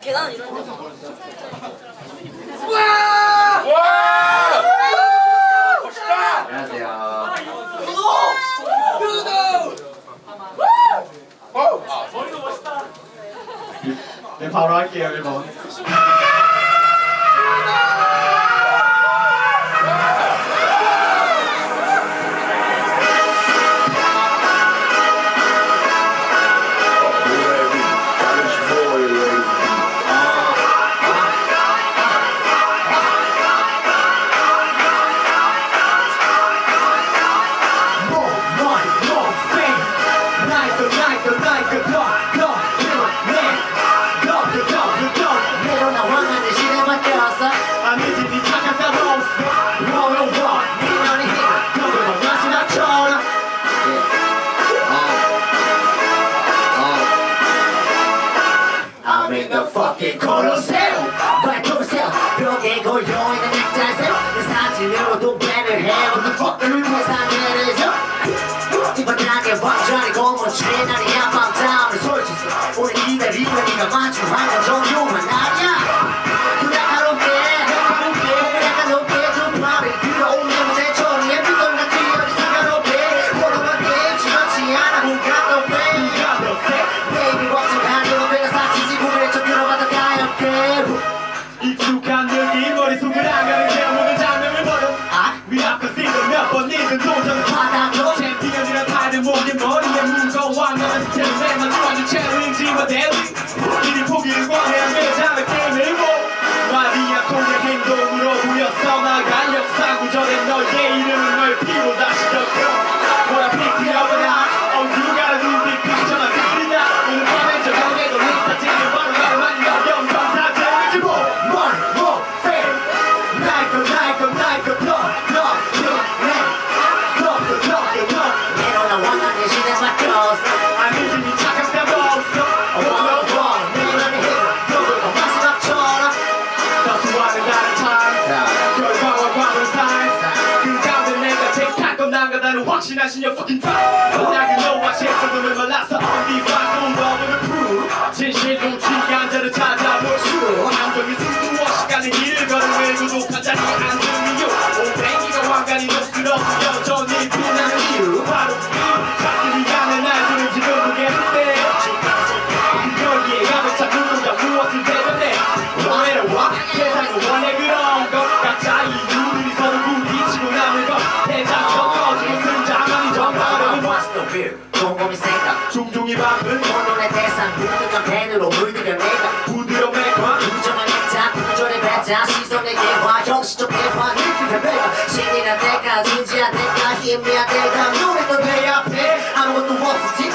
계단은 이런 데서 안녕하세요. 네, 바로 할게요, 1번. The fucking Colosseum 발톱으세요 벽에 걸려있는 입자세요 내 사진으로 도 배를 해 What the fuck? 을 회상해를 줘? 이번하게 완전히 고무치는 날이야 밤잠을 설쳤어 오늘 이달이면 네가 맞춤한 건 정도만 damn 건 난가다는 확신하신 your fucking time 만약에 너와 실수들을 말라서 undefined 너를 prove 진실로 취한자를 찾아볼 수. 감정이 수두어 시간의 길을 걸은 외구도 가자리 앉은 이유 오뱅이가 왕관이 녹슬어 여전히 이 방은 오늘의 대상 부드러운 펜으로 물들여 내가 부드러운 맥과 부정한 액자. 구절의 배자. 시선의 개화 형식적 대화. 느낌의 배가 신이란 때까 진지한 때까 희미한 때가 눈에 떠내 앞에 아무것도 없었지